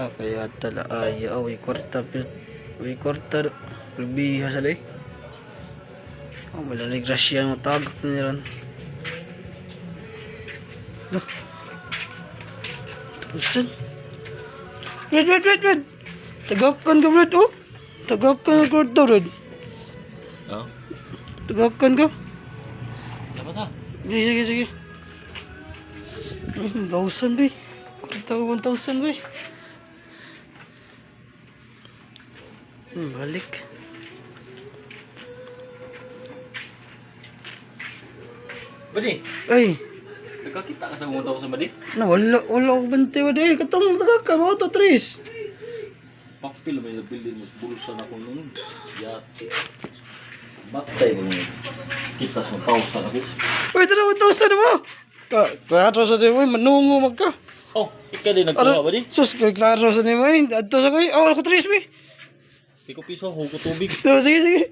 Ah, kaya tala ay oh, way kwarta way kwarta rubiha sa day. Oh, malalig rasya mo tagak na niran. Tusan. Wait, wait, wait, wait. Tagakan ka, Brad, oh. Tagakan ka, kwarta, Brad. Oh, Tagakan ka. dapat ha. Sige, sige, sige. Hmm, 1,000, bay. Kwarta ko 1,000, bay. Hmm, balik. Badi, Ay, nagkakita ka sa kumunta ko sa Badi? na wala, wala ko bantay wa day. Katong tagakan mo, to, Tris. Papil may nabili mas bulsa na ko noon. Yati. Batay mo ngayon. Kita sa pausa na ko. Uy, tara, 1,000 mo. Ka, klaro sa mo, manungo mag ka. Oh, ikaw din nagkuha ba di? sus, klaro sa mo, eh. Adto sa kayo. Oh, ako, Tris, bay. Piko piso, hugo tubig. Sige, sige.